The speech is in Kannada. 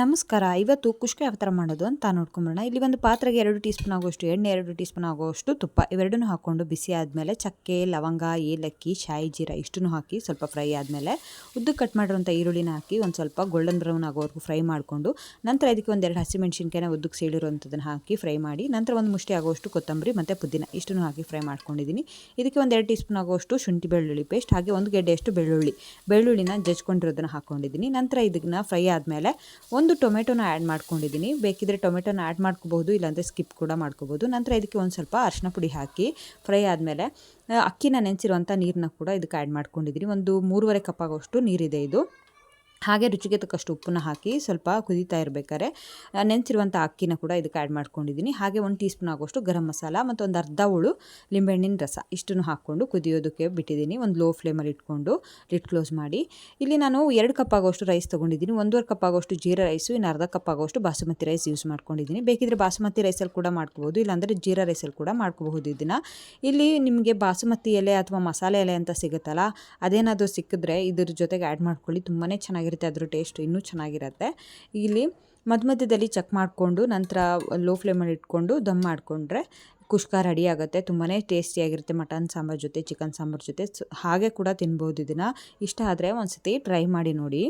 ನಮಸ್ಕಾರ. ಇವತ್ತು ಕುಷ್ಕ ಯಾವ ಥರ ಮಾಡೋದು ಅಂತ ನೋಡ್ಕೊಂಬರೋಣ. ಇಲ್ಲಿ ಒಂದು ಪಾತ್ರೆಗೆ ಎರಡು ಟೀ ಸ್ಪೂನ್ ಆಗೋಷ್ಟು ಎಣ್ಣೆ, ಎರಡು ಟೀ ಸ್ಪೂನ್ ಆಗೋಷ್ಟು ತುಪ್ಪ. ಇವೆರಡನ್ನೂ ಹಾಕ್ಕೊಂಡು ಬಿಸಿ ಆದಮೇಲೆ ಚಕ್ಕೆ, ಲವಂಗ, ಏಲಕ್ಕಿ, ಶಾಯಿ, ಜೀರ ಇಷ್ಟನ್ನು ಹಾಕಿ ಸ್ವಲ್ಪ ಫ್ರೈ ಆದಮೇಲೆ ಉದ್ದು ಕಟ್ ಮಾಡಿರುವಂಥ ಈರುಳ್ಳಿನ ಹಾಕಿ ಒಂದು ಸ್ವಲ್ಪ ಗೋಲ್ಡನ್ ಬ್ರೌನ್ ಆಗೋವರೆಗೂ ಫ್ರೈ ಮಾಡಿಕೊಂಡು ನಂತರ ಇದಕ್ಕೆ ಒಂದೆರಡು ಹಸಿಮೆಣ್ಸಿನ್ಕಾಯಿನ ಉದ್ದಕ್ಕೆ ಸೀಳಿರುವಂಥದ್ದನ್ನು ಹಾಕಿ ಫ್ರೈ ಮಾಡಿ ನಂತರ ಒಂದು ಮುಷ್ಟಿ ಆಗೋಷ್ಟು ಕೊತ್ತಂಬರಿ ಮತ್ತು ಪುದೀನ ಇಷ್ಟನ್ನು ಹಾಕಿ ಫ್ರೈ ಮಾಡ್ಕೊಂಡಿದ್ದೀನಿ. ಇದಕ್ಕೆ ಒಂದೆರಡು ಟೀ ಸ್ಪೂನ್ ಆಗೋಷ್ಟು ಶುಂಠಿ ಬೆಳ್ಳುಳ್ಳಿ ಪೇಸ್ಟ್ ಹಾಗೆ ಒಂದು ಗೆಡ್ಡೆಯಷ್ಟು ಬೆಳ್ಳುಳ್ಳಿ. ಬೆಳ್ಳುಳ್ಳಿನ ಜಜ್ಕೊಂಡಿರೋದನ್ನು ಹಾಕ್ಕೊಂಡಿದ್ದೀನಿ ನಂತರ ಇದನ್ನ ಫ್ರೈ ಆದಮೇಲೆ ಒಂದು ಟೊಮೆಟೊನ ಆ್ಯಡ್ ಮಾಡ್ಕೊಂಡಿದ್ದೀನಿ. ಬೇಕಿದ್ರೆ ಟೊಮೆಟೊನ ಆ್ಯಡ್ ಮಾಡ್ಕೋಬಹುದು, ಇಲ್ಲಾಂದರೆ ಸ್ಕಿಪ್ ಕೂಡ ಮಾಡ್ಕೋಬೋದು ನಂತರ ಇದಕ್ಕೆ ಒಂದು ಸ್ವಲ್ಪ ಅರಿಶಿನ ಪುಡಿ ಹಾಕಿ ಫ್ರೈ ಆದಮೇಲೆ ಅಕ್ಕಿನ ನೆನೆಸಿರುವಂಥ ನೀರನ್ನ ಕೂಡ ಇದಕ್ಕೆ ಆ್ಯಡ್ ಮಾಡ್ಕೊಂಡಿದ್ದೀನಿ. ಒಂದು ಮೂರುವರೆ ಕಪ್ ಆಗೋಷ್ಟು ನೀರಿದೆ ಇದು. ಹಾಗೆ ರುಚಿಗೆ ತಕ್ಕಷ್ಟು ಉಪ್ಪನ್ನ ಹಾಕಿ ಸ್ವಲ್ಪ ಕುದೀತಾ ಇರಬೇಕಾದ್ರೆ ನೆನೆಸಿರುವಂಥ ಅಕ್ಕಿನ ಕೂಡ ಇದಕ್ಕೆ ಆ್ಯಡ್ ಮಾಡ್ಕೊಂಡಿದ್ದೀನಿ. ಹಾಗೆ ಒಂದು ಟೀ ಸ್ಪೂನ್ ಆಗೋಷ್ಟು ಗರಂ ಮಸಾಲ ಮತ್ತು ಒಂದು ಅರ್ಧ ಹುಳು ಲಿಂಬೆಹಣ್ಣಿನ ರಸ ಇಷ್ಟನ್ನು ಹಾಕ್ಕೊಂಡು ಕುದಿಯೋದಕ್ಕೆ ಬಿಟ್ಟಿದ್ದೀನಿ. ಒಂದು ಲೋ ಫ್ಲೇಮಲ್ಲಿ ಇಟ್ಕೊಂಡು ಲಿಟ್ ಕ್ಲೋಸ್ ಮಾಡಿ. ಇಲ್ಲಿ ನಾನು ಎರಡು ಕಪ್ ಆಗೋಷ್ಟು ರೈಸ್ ತೊಗೊಂಡಿದ್ದೀನಿ. ಒಂದೂವರೆ ಕಪ್ ಆಗೋಷ್ಟು ಜೀರಾ ರೈಸು ಇನ್ನು ಅರ್ಧ ಕಪ್ ಆಗೋಷ್ಟು ಬಾಸುಮತಿ ರೈಸ್ ಯೂಸ್ ಮಾಡ್ಕೊಂಡಿದ್ದೀನಿ. ಬೇಕಿದ್ರೆ ಬಾಸುಮತಿ ರೈಸಲ್ಲಿ ಕೂಡ ಮಾಡ್ಕೋಬೋದು, ಇಲ್ಲಾಂದರೆ ಜೀರಾ ರೈಸಲ್ಲಿ ಕೂಡ ಮಾಡ್ಕೋಬಹುದು ಇದನ್ನು ಇಲ್ಲಿ ನಿಮಗೆ ಬಾಸುಮತಿ ಎಲೆ ಅಥವಾ ಮಸಾಲೆ ಎಲೆ ಅಂತ ಸಿಗುತ್ತಲ್ಲ, ಅದೇನಾದರೂ ಸಿಕ್ಕಿದ್ರೆ ಇದ್ರ ಜೊತೆಗೆ ಆ್ಯಡ್ ಮಾಡ್ಕೊಳ್ಳಿ. ತುಂಬಾ ಚೆನ್ನಾಗಿರುತ್ತೆ, ಅದ್ರ ಟೇಸ್ಟ್ ಇನ್ನೂ ಚೆನ್ನಾಗಿರುತ್ತೆ. ಇಲ್ಲಿ ಮಧ್ಯ ಮಧ್ಯದಲ್ಲಿ ಚೆಕ್ ಮಾಡಿಕೊಂಡು, ನಂತರ ಲೋ ಫ್ಲೇಮಲ್ಲಿ ಇಟ್ಕೊಂಡು ದಮ್ ಮಾಡಿಕೊಂಡ್ರೆ ಕುಷ್ಕ ರೆಡಿ ಆಗುತ್ತೆ. ತುಂಬಾ ಟೇಸ್ಟಿಯಾಗಿರುತ್ತೆ ಮಟನ್ ಸಾಂಬಾರು ಜೊತೆ ಚಿಕನ್ ಸಾಂಬಾರು ಜೊತೆ. ಹಾಗೆ ಕೂಡ ತಿನ್ಬೋದು ಇದನ್ನು ಇಷ್ಟ ಆದರೆ ಒಂದು ಸತಿ ಟ್ರೈ ಮಾಡಿ ನೋಡಿ.